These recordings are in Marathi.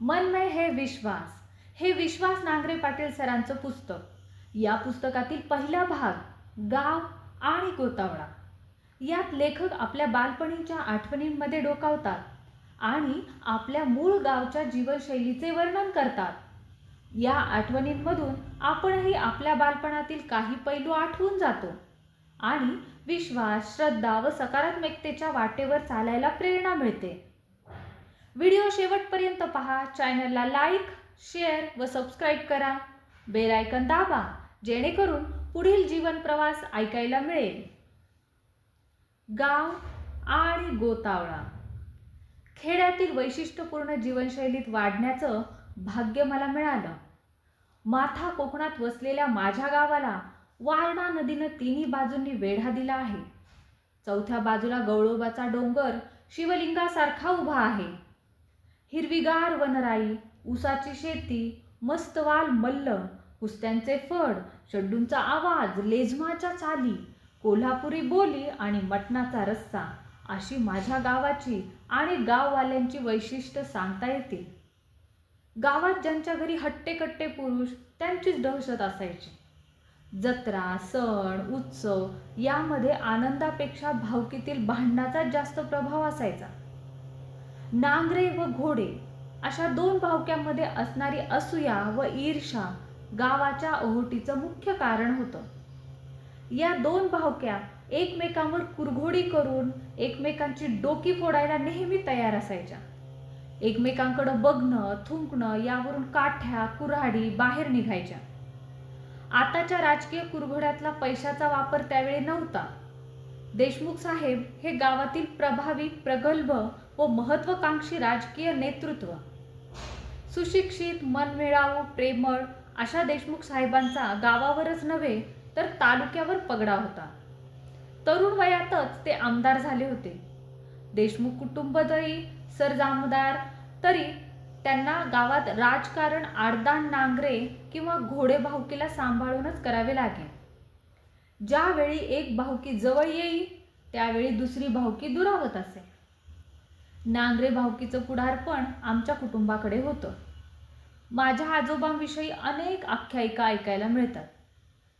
मनमय हे विश्वास. हे विश्वास नांगरे पाटील सरांचं पुस्तक. या पुस्तकातील पहिला भाग गाव आणि गोतावळा. यात लेखक आपल्या बालपणीच्या आठवणींमध्ये डोकावतात आणि आपल्या मूळ गावच्या जीवनशैलीचे वर्णन करतात. या आठवणींमधून आपणही आपल्या बालपणातील काही पैलू आठवून जातो आणि विश्वास श्रद्धा व सकारात्मकतेच्या वाटेवर चालायला प्रेरणा मिळते. व्हिडिओ शेवटपर्यंत पहा. चॅनलला लाईक शेअर व सबस्क्राईब करा. बेल आयकन दाबा जेणेकरून पुढील जीवन प्रवास ऐकायला मिळेल. गाव आणि गोतावळा. खेड्यातील वैशिष्ट्यपूर्ण जीवनशैलीत वाढण्याचं भाग्य मला मिळालं. माथा कोकणात वसलेल्या माझ्या गावाला वारणा नदीनं तिन्ही बाजूंनी वेढा दिला आहे. चौथ्या बाजूला गवळोबाचा डोंगर शिवलिंगासारखा उभा आहे. हिरवीगार वनराई ऊसाची शेती मस्तवाल मल्ल कुस्त्यांचे फड शड्डूंचा आवाज लेझमाच्या चाली कोल्हापुरी बोली आणि मटणाचा रस्सा अशी माझ्या गावाची आणि गाववाल्यांची वैशिष्ट्य सांगता येतील गावात ज्यांच्या घरी हट्टेकट्टे पुरुष त्यांचीच दहशत असायची. जत्रा सण उत्सव यामध्ये आनंदापेक्षा भावकीतील भांडणाचा जास्त प्रभाव असायचा. नांगरे व घोडे अशा दोन भावक्यांमध्ये असणारी असूया व ईर्षा गावाच्या ओहोटीचं मुख्य कारण होतं. या दोन भावक्या एकमेकांवर कुरघोडी करून एकमेकांची डोकी फोडायला नेहमी तयार असायच्या. एकमेकांकडं बघणं थुंकणं यावरून काठ्या कुऱ्हाडी बाहेर निघायच्या. आताच्या राजकीय कुरघोड्यातला पैशाचा वापर त्यावेळी नव्हता. देशमुख साहेब हे गावातील प्रभावी प्रगल्भ व महत्वाकांक्षी राजकीय नेतृत्व. सुशिक्षित मनमिळावू प्रेमळ अशा देशमुख साहेबांचा गावावरच नव्हे तर तालुक्यावर पगडा होता. तरुण वयातच ते आमदार झाले होते. देशमुख कुटुंब कुटुंबदही सरजामदार तरी त्यांना गावात राजकारण आडदान नांगरे किंवा घोडे भाऊकीला सांभाळूनच करावे लागेल ज्यावेळी एक भावकी जवळ येईल त्यावेळी दुसरी भावकी दुरावत असे. नांगरे भावकीचं पुढारपण आमच्या कुटुंबाकडे होतं. माझ्या आजोबांविषयी अनेक आख्यायिका ऐकायला मिळतात.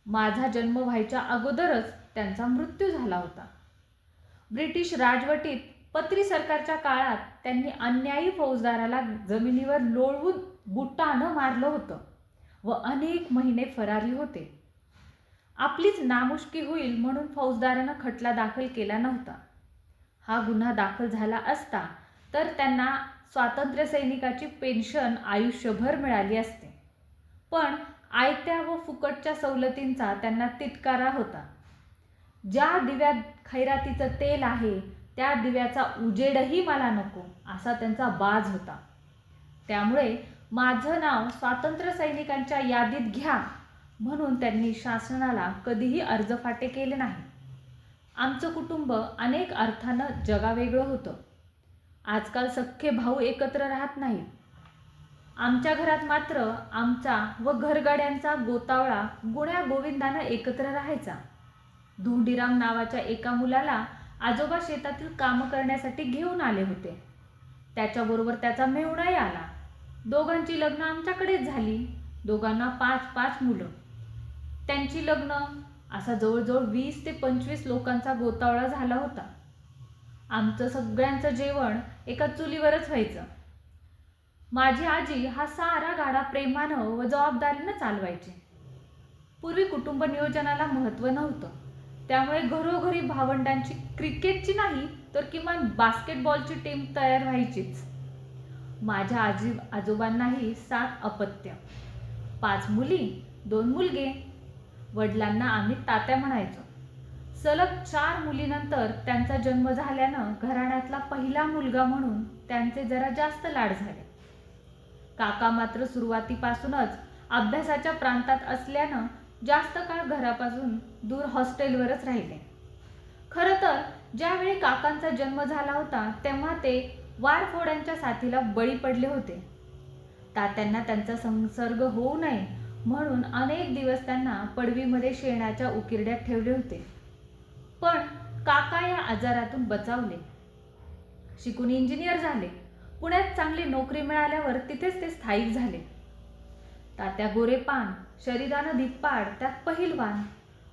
माझा जन्म व्हायच्या अगोदरच त्यांचा मृत्यू झाला होता. ब्रिटिश राजवटीत पत्री सरकारच्या काळात त्यांनी अन्यायी फौजदाराला जमिनीवर लोळवून बुट्टानं मारलं होतं व अनेक महिने फरारी होते. आपलीच नामुष्की होईल म्हणून फौजदारानं खटला दाखल केला नव्हता. हा गुन्हा दाखल झाला असता तर त्यांना स्वातंत्र्यसैनिकाची पेन्शन आयुष्यभर मिळाली असते. पण आयत्या व फुकटच्या सवलतींचा त्यांना तिटकारा होता. ज्या दिव्यात खैरातीचं तेल आहे त्या दिव्याचा उजेडही मला नको असा त्यांचा बाज होता. त्यामुळे माझं नाव स्वातंत्र्य सैनिकांच्या यादीत घ्या म्हणून त्यांनी शासनाला कधीही अर्ज फाटे केले नाही आमचं कुटुंब अनेक अर्थानं जगावेगळं होतं. आजकाल सख्खे भाऊ एकत्र राहत नाहीत. आमच्या घरात मात्र आमचा व घरगाड्यांचा गोतावळा गुण्या गोविंदानं एकत्र राहायचा. धोंडीराम नावाच्या एका मुलाला आजोबा शेतातील कामं करण्यासाठी घेऊन आले होते. त्याच्याबरोबर त्याचा मेहुणाही आला. दोघांची लग्न आमच्याकडेच झाली. दोघांना पाच पाच मुलं. त्यांची लग्न असा जवळजवळ वीस ते पंचवीस लोकांचा गोतावळा झाला होता. आमचं सगळ्यांचं जेवण एका चुलीवरच व्हायचं. माझी आजी हा सारा गाडा प्रेमानं व जबाबदारीनं चालवायची. पूर्वी कुटुंब नियोजनाला महत्त्व नव्हतं. त्यामुळे घरोघरी भावंडांची क्रिकेटची नाही तर किमान बास्केटबॉलची टीम तयार व्हायचीच. माझ्या आजी आजोबांनाही सात अपत्य. पाच मुली दोन मुलगे वडिलांना आम्ही तात्या म्हणायचो. सलग चार मुलीनंतर त्यांचा जन्म झाल्यानं घराण्यातला पहिला मुलगा म्हणून त्यांचे जरा जास्त लाड झाले. काका मात्र सुरुवातीपासूनच अभ्यासाच्या प्रांतात असल्यानं जास्त काळ घरापासून दूर हॉस्टेलवरच राहिले. खरं तर ज्यावेळी काकांचा जन्म झाला होता तेव्हा ते वारफोड्यांच्या साथीला बळी पडले होते. तात्यांना त्यांचा संसर्ग होऊ नये म्हणून अनेक दिवस त्यांना पडवीमध्ये शेणाच्या उकिरड्यात ठेवले होते. पण काका या आजारातून बचावले. शिकून इंजिनियर झाले. पुण्यात चांगली नोकरी मिळाल्यावर तिथेच ते स्थायिक झाले. तात्या गोरेपान शरीरानं धिप्पाड त्यात पहिलवान.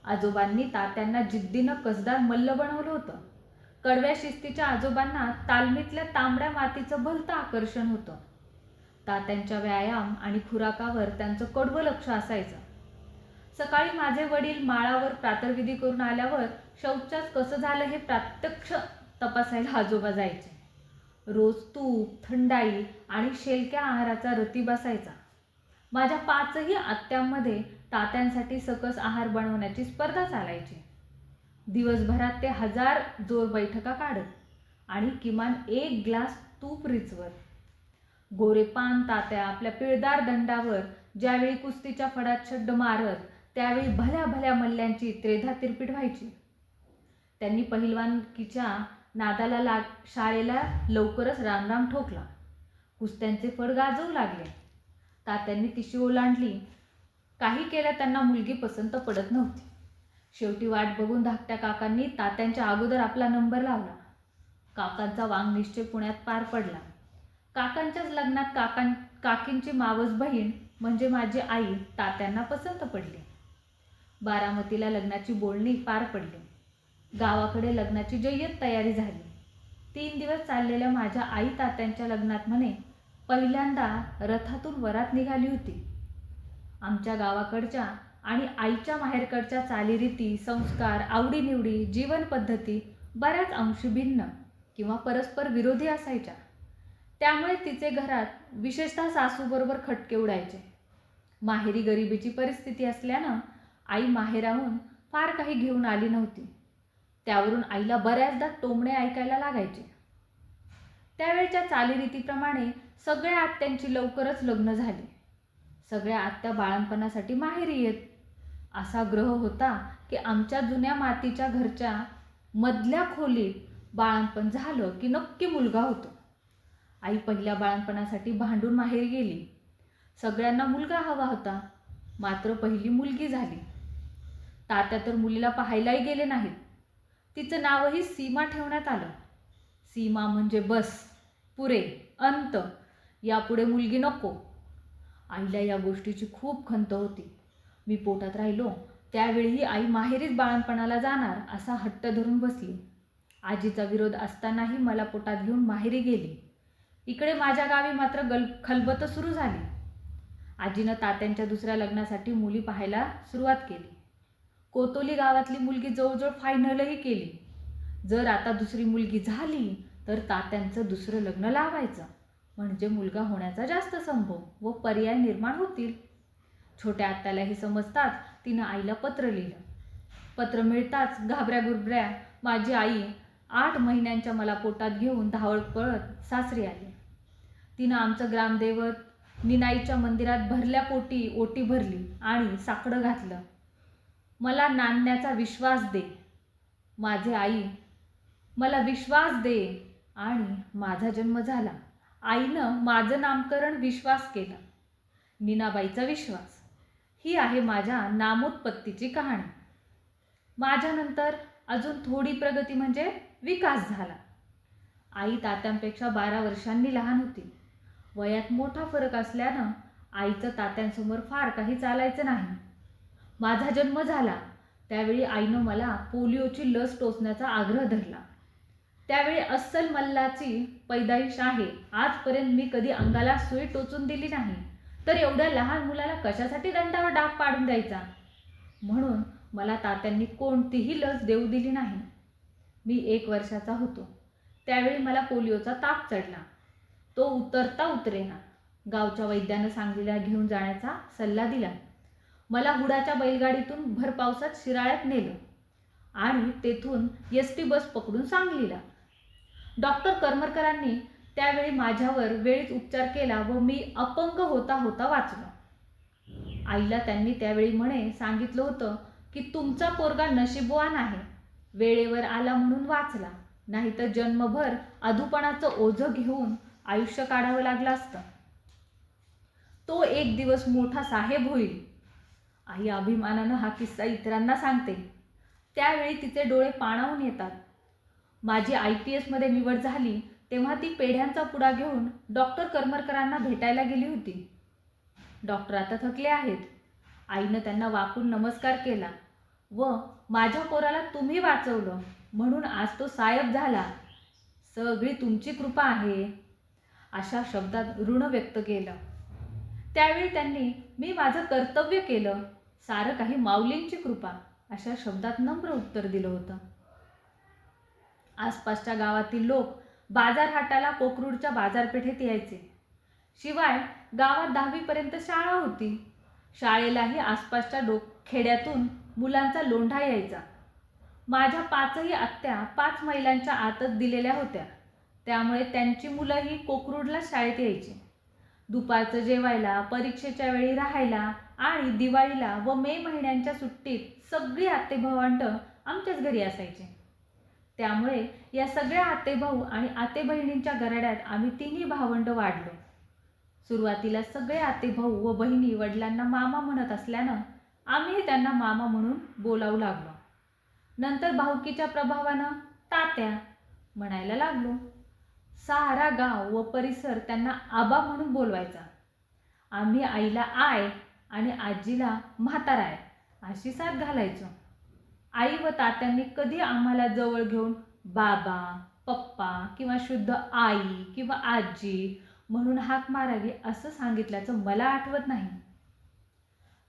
आजोबांनी तात्यांना जिद्दीनं कसदार मल्ल बनवलं होतं. कडव्या शिस्तीच्या आजोबांना तालमीतल्या तांबड्या मातीचं भलतं आकर्षण होतं. तात्यांच्या व्यायाम आणि खुराकावर त्यांचं कडवं लक्ष असायचं. सकाळी माझे वडील माळावर प्रातर्विधी करून आल्यावर शौचास कसं झालं हे प्रत्यक्ष तपासायला आजोबा जायचे. रोज तूप थंडाई आणि शेलक्या आहाराचा रती बसायचा माझ्या पाचही आत्यांमध्ये तात्यांसाठी सकस आहार बनवण्याची स्पर्धा चालायची. दिवसभरात ते हजार जोर बैठका काढत आणि किमान एक ग्लास तूप रिचवर. गोरेपान तात्या आपल्या पिळदार दंडावर ज्यावेळी कुस्तीच्या फडात शड्ड मारत त्यावेळी भल्या भल्या मल्ल्यांची त्रेधा तिरपीट व्हायची. त्यांनी पहिलवानकीच्या नादाला लाग शाळेला लवकरच रामराम ठोकला. कुस्त्यांचे फड गाजवू लागले. तात्यांनी तिशी ओलांडली. काही केल्या त्यांना मुलगी पसंत पडत नव्हती. शेवटी वाट बघून धाकट्या काकांनी तात्यांच्या अगोदर आपला नंबर लावला. काकांचा वांग निश्चय पुण्यात पार पडला. काकांच्याच लग्नात काकां काकींची मावस बहीण म्हणजे माझी आई तात्यांना पसंत पडली. बारामतीला लग्नाची बोलणी पार पडली. गावाकडे लग्नाची जय्यत तयारी झाली. तीन दिवस चाललेल्या माझ्या आई तात्यांच्या लग्नात म्हणे पहिल्यांदा रथातून वरात निघाली होती. आमच्या गावाकडच्या आणि आईच्या माहेरकडच्या चालीरीती संस्कार आवडीनिवडी जीवनपद्धती बऱ्याच अंशी भिन्न किंवा परस्पर विरोधी असायच्या. त्यामुळे तिचे घरात विशेषतः सासूबरोबर खटके उडायचे. माहेरी गरिबीची परिस्थिती असल्यानं आई माहेराहून फार काही घेऊन आली नव्हती. त्यावरून आईला बऱ्याचदा टोमणे ऐकायला लागायचे. त्यावेळच्या चालीरीतीप्रमाणे सगळ्या आत्यांची लवकरच लग्न झाली. सगळ्या आत्या बाळणपणासाठी माहेरी येत. असा ग्रह होता की आमच्या जुन्या मातीच्या घरच्या मधल्या खोलीत बाळणपण झालं की नक्की मुलगा होतो. आई पहिल्या बाळणपणासाठी भांडून माहेरी गेली. सगळ्यांना मुलगा हवा होता. मात्र पहिली मुलगी झाली. तात्या तर मुलीला पाहायलाही गेले नाहीत. तिचं नावही सीमा ठेवण्यात आलं. सीमा म्हणजे बस पुरे अंत. यापुढे मुलगी नको. आईला या गोष्टीची खूप खंत होती. मी पोटात राहिलो. त्यावेळीही आई माहेरीच बाळणपणाला जाणार असा हट्ट धरून बसली. आजीचा विरोध असतानाही मला पोटात घेऊन माहेरी गेली. इकडे माझ्या गावी मात्र गल खलबत सुरू झाली. आजीनं तात्यांच्या दुसऱ्या लग्नासाठी मुली पाहायला सुरुवात केली. कोतोली गावातली मुलगी जवळजवळ फायनलही केली. जर आता दुसरी मुलगी झाली तर तात्यांचं दुसरं लग्न लावायचं. म्हणजे मुलगा होण्याचा जास्त संभव व पर्याय निर्माण होतील. छोट्या आत्यालाही समजताच तिनं आईला पत्र लिहिलं. पत्र मिळताच घाबऱ्या गुरबऱ्या माझी आई आठ महिन्यांच्या मला पोटात घेऊन धावळ पळत सासरी आली. तिनं आमचं ग्रामदैवत निनाईच्या मंदिरात भरल्या पोटी ओटी भरली आणि साकडं घातलं. मला नांदण्याचा विश्वास दे. माझे आई मला विश्वास दे. आणि माझा जन्म झाला. आईनं माझं नामकरण विश्वास केलं. नीनाबाईचा विश्वास. ही आहे माझ्या नामोत्पत्तीची कहाणी. माझ्यानंतर अजून थोडी प्रगती म्हणजे विकास झाला. आई तात्यांपेक्षा बारा वर्षांनी लहान होती. वयात मोठा फरक असल्यानं आईचं तात्यांसमोर फार काही चालायचं नाही. माझा जन्म झाला. त्यावेळी आईनं मला पोलिओची लस टोचण्याचा आग्रह धरला. त्यावेळी अस्सल मल्लाची पैदाईश आहे. आजपर्यंत मी कधी अंगाला सुई टोचून दिली नाही. तर एवढ्या लहान मुलाला कशासाठी दंडावर डाग पाडून द्यायचा? म्हणून मला तात्यांनी कोणतीही लस देऊ दिली नाही. मी एक वर्षाचा होतो. त्यावेळी मला पोलिओचा ताप चढला. तो उतरता उतरेना. गावच्या वैद्यानं सांगलीला घेऊन जाण्याचा सल्ला दिला. मला हुडाच्या बैलगाडीतून भर पावसात शिराळ्यात नेलं आणि तेथून एस टी बस पकडून सांगलीला. डॉक्टर करमरकरांनी त्यावेळी माझ्यावर वेळीच उपचार केला व मी अपंग होता होता वाचलो. आईला त्यांनी त्यावेळी म्हणे सांगितलं होतं की तुमचा पोरगा नशीबवान आहे. वेळेवर आला म्हणून वाचला. नाहीतर जन्मभर अधुपणाचं ओझं घेऊन आयुष्य काढावं लागलं असतं. तो एक दिवस मोठा साहेब होईल. आई अभिमानानं हा किस्सा इतरांना सांगते. त्यावेळी तिचे डोळे पाणावून येतात. माझी आय पी एसमध्ये निवड झाली तेव्हा ती पेढ्यांचा पुडा घेऊन डॉक्टर करमरकरांना भेटायला गेली होती. डॉक्टर आता थकले आहेत. आईनं त्यांना वाकून नमस्कार केला. व माझ्या पोराला तुम्ही वाचवलं म्हणून आज तो साहेब झाला. सगळी तुमची कृपा आहे. अशा शब्दात ऋण व्यक्त केलं. त्यावेळी त्यांनी मी माझं कर्तव्य केलं. सारं काही माऊलींची कृपा. अशा शब्दात नम्र उत्तर दिलं होतं. आसपासच्या गावातील लोक बाजारहाटाला कोकरूडच्या बाजारपेठेत यायचे. शिवाय गावात दहावीपर्यंत शाळा होती. शाळेलाही आसपासच्या डो खेड्यातून मुलांचा लोंढा यायचा. माझ्या पाचही आत्या पाच मैलांच्या आतच दिलेल्या होत्या. त्यामुळे त्यांची मुलंही कोकरूडला शाळेत यायची. दुपारचं जेवायला परीक्षेच्या वेळी राहायला आणि दिवाळीला व मे महिन्यांच्या सुट्टीत सगळी आतेभावंड आमच्याच घरी असायचे. त्यामुळे या सगळ्या आतेभाऊ आणि आते बहिणींच्या गराड्यात आम्ही तिन्ही भावंड वाढलो. सुरुवातीला सगळे आतेभाऊ व बहिणी वडिलांना मामा म्हणत असल्यानं आम्हीही त्यांना मामा म्हणून बोलावू लागलो. नंतर भाऊकीच्या प्रभावानं तात्या म्हणायला लागलो. सारा गाव व परिसर त्यांना आबा म्हणून बोलवायचा. आम्ही आईला आय आणि आजीला म्हाताराय अशी साथ घालायचो. आई व तात्यांनी कधी आम्हाला जवळ घेऊन बाबा पप्पा किंवा शुद्ध आई किंवा आजी म्हणून हाक मारावी असं सांगितल्याचं मला आठवत नाही.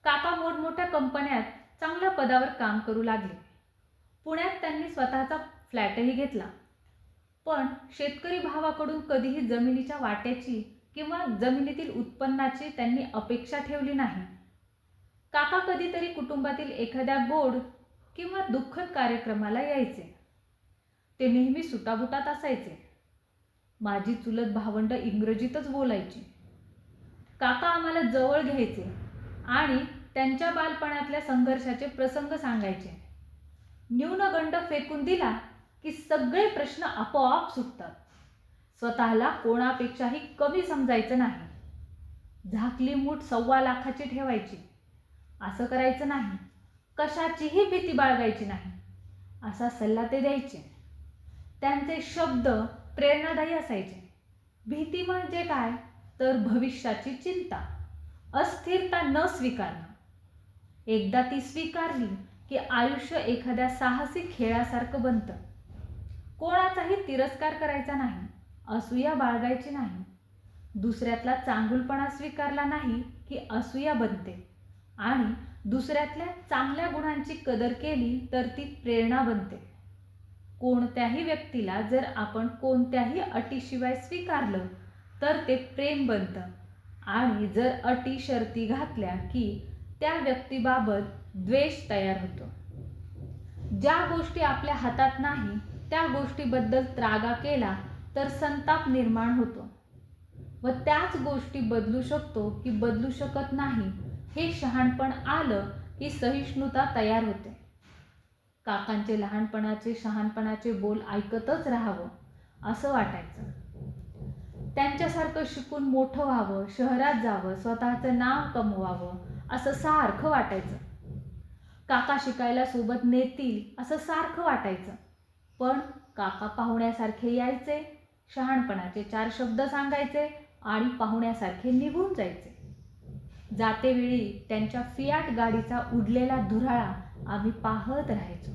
काका मोठमोठ्या कंपन्यात चांगल्या पदावर काम करू लागले. पुण्यात त्यांनी स्वतःचा फ्लॅटही घेतला. पण शेतकरी भावाकडून कधीही जमिनीच्या वाट्याची किंवा जमिनीतील उत्पन्नाची त्यांनी अपेक्षा ठेवली नाही. काका कधीतरी कुटुंबातील एखाद्या गोड किंवा दुःखद कार्यक्रमाला यायचे. ते नेहमी सुटाबुटात असायचे. माझी चुलत भावंड इंग्रजीतच बोलायची. काका आम्हाला जवळ घ्यायचे आणि त्यांच्या बालपणातल्या संघर्षाचे प्रसंग सांगायचे. न्यूनगंड फेकून दिला की सगळे प्रश्न आपोआप सुटतात. स्वतःला कोणापेक्षाही कमी समजायचं नाही. झाकली मूठ सव्वा लाखाची ठेवायची. असं करायचं नाही. कशाचीही भीती बाळगायची नाही. असा सल्ला ते द्यायचे. त्यांचे शब्द प्रेरणादायी असायचे. भीती म्हणजे काय? तर भविष्याची चिंता. अस्थिरता न स्वीकारणं. एकदा ती स्वीकारली की आयुष्य एखाद्या साहसी खेळासारखं बनतं. कोणाचाही तिरस्कार करायचा नाही असूया बाळगायची नाही. दुसऱ्यातला चांगुलपणा स्वीकारला नाही की असूया बनते. आणि दुसऱ्यातल्या चांगल्या गुणांची कदर केली तर ती प्रेरणा बनते. कोणत्याही व्यक्तीला जर आपण कोणत्याही अटीशिवाय स्वीकारलं तर ते प्रेम बनतं. आणि जर अटी शर्ती घातल्या की त्या व्यक्तीबाबत द्वेष तयार होतो. ज्या गोष्टी आपल्या हातात नाही त्या गोष्टीबद्दल त्रागा केला तर संताप निर्माण होतो. व त्याच गोष्टी बदलू शकतो की बदलू शकत नाही हे शहाणपण आलं की सहिष्णुता तयार होते. काकांचे लहानपणाचे शहाणपणाचे बोल ऐकतच राहावं असं वाटायचं. त्यांच्यासारखं शिकून मोठं व्हावं शहरात जावं स्वतःचं नाव कमवावं असं सारखं वाटायचं. काका शिकायला सोबत नेतील असं सारखं वाटायचं. पण काका पाहुण्यासारखे यायचे शहाणपणाचे चार शब्द सांगायचे आणि पाहुण्यासारखे निघून जायचे. जातेवेळी त्यांच्या फियाट गाडीचा उडलेला धुराळा आम्ही पाहत राहायचो.